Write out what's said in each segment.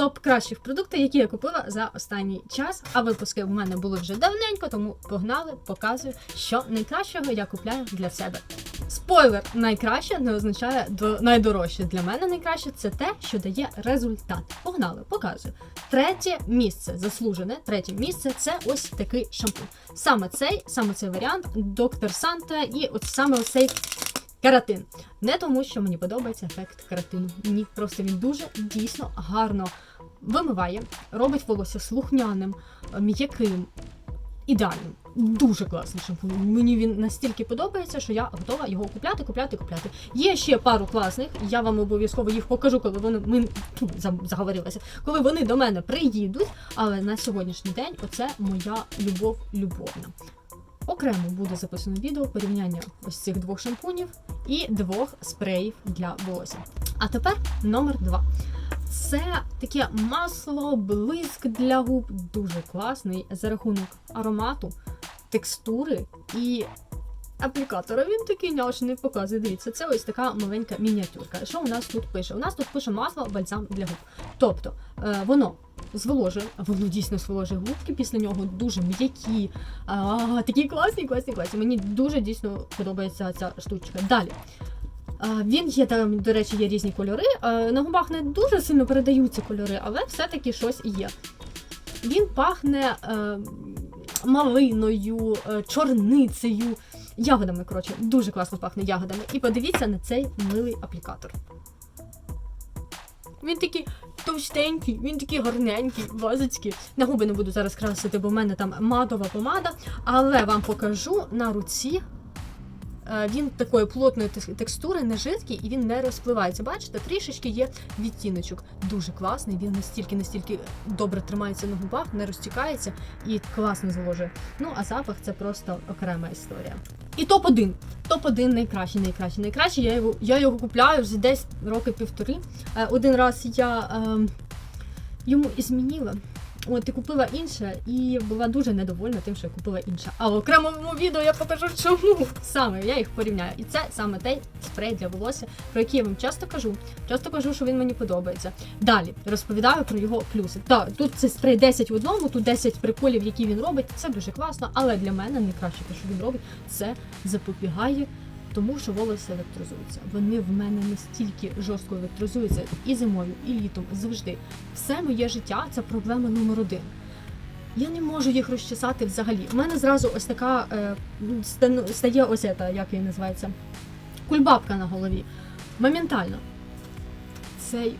топ кращих продуктів, які я купила за останній час. А випуски в мене були вже давненько, тому погнали, показую, що найкращого я купляю для себе. Спойлер, найкраще не означає до найдорожче. Для мене найкраще це те, що дає результат. Погнали, показую. Третє місце заслужене. Третє місце це ось такий шампунь. Саме цей, саме цей варіант, доктор Санта, і от саме ось цей Каратин. Не тому, що мені подобається ефект каратину. Ні, просто він дуже дійсно гарно вимиває, робить волосся слухняним, м'яким, ідеальним. Дуже класний шампунь. Мені він настільки подобається, що я готова його купляти, купляти, купляти. Є ще пару класних. Я вам обов'язково їх покажу, коли вони ми тьфу, за- заговорилася, коли вони до мене приїдуть. Але на сьогоднішній день оце моя любов любовна. Окремо буде записано відео порівняння ось цих двох шампунів і двох спреїв для волосся. А тепер номер два. Це таке масло, блиск для губ, дуже класний за рахунок аромату, текстури і аплікатора. Він такий няшний показує. Дивіться, це ось така маленька мініатюрка. Що у нас тут пише? У нас тут пише масло бальзам для губ. Тобто е, воно зволожує, воно дійсно зволожує губки після нього дуже м'які, а, такі класні, класні, класні. Мені дуже дійсно подобається ця штучка. Далі. А, Він є там, до речі, є різні кольори. А, На губах не дуже сильно передаються кольори, але все-таки щось є. Він пахне е, малиною, е, чорницею, ягодами. Коротше, дуже класно пахне ягодами. І подивіться на цей милий аплікатор. Він такий товстенький, він такий гарненький, вазочки. На губи не буду зараз красити, бо в мене там матова помада. Але вам покажу на руці. Е, Він такої плотної текстури, не жидкий і він не розпливається. Бачите, трішечки є відтіночок. Дуже класний. Він настільки настільки добре тримається на губах, не розтікається і класно зволожує. Ну а запах це просто окрема історія. І топ 1 топ 1 найкращий, найкращий, найкращий. Я його я його купляю вже десь роки півтори. Е, Один раз я е, йому і змінила. От і купила інше, і була дуже недовольна тим, що я купила інше. А в окремому відео я покажу, чому саме я їх порівняю. І це саме той спрей для волосся, про який я вам часто кажу. Часто кажу, що він мені подобається. Далі розповідаю про його плюси. Так, тут це спрей 10 в одному, тут 10 приколів, які він робить. Це дуже класно, але для мене найкраще, те, що він робить, це запобігає тому що волосся електризуються. Вони в мене настільки жорстко електризуються і зимою, і літом завжди. Все моє життя це проблема номер один. Я не можу їх розчесати взагалі. У мене зразу ось така е, стає ось ця, як її називається, кульбабка на голові. Моментально. Цей.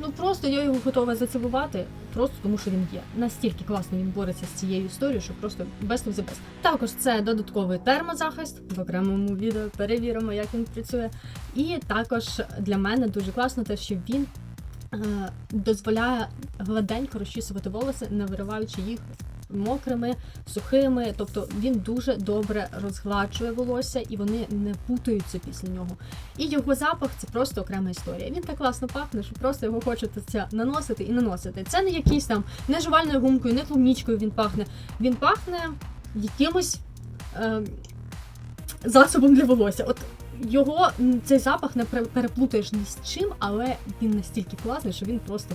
Ну просто я його готова зацілувати, просто тому що він є. Настільки класно він бореться з цією історією, що просто без the best. Також це додатковий термозахист. В окремому відео перевіримо, як він працює. І також для мене дуже класно те, що він е, дозволяє гладенько розчісувати волоси, не вириваючи їх мокрими, сухими. Тобто він дуже добре розгладжує волосся і вони не путаються після нього. І його запах це просто окрема історія. Він так класно пахне, що просто його хочеться наносити і наносити. Це не якийсь там не жувальною гумкою, не клубнічкою він пахне. Він пахне якимось. Е, засобом для волосся. От його цей запах не переплутаєш ні з чим, але він настільки класний, що він просто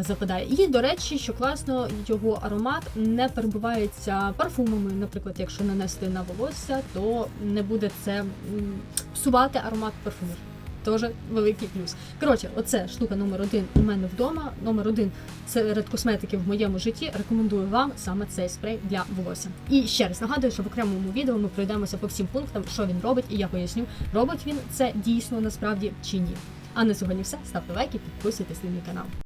западає. І, до речі, що класно, його аромат не перебувається парфумами. Наприклад, якщо нанести на волосся, то не буде це псувати аромат парфумів. Теж великий плюс. Коротше, оце штука номер один у мене вдома. Номер один серед косметиків в моєму житті. Рекомендую вам саме цей спрей для волосся. І ще раз нагадую, що в окремому відео ми пройдемося по всім пунктам, що він робить, і я поясню, робить він це дійсно насправді чи ні. А на сьогодні все. Ставте лайки, підписуйтесь на мій канал.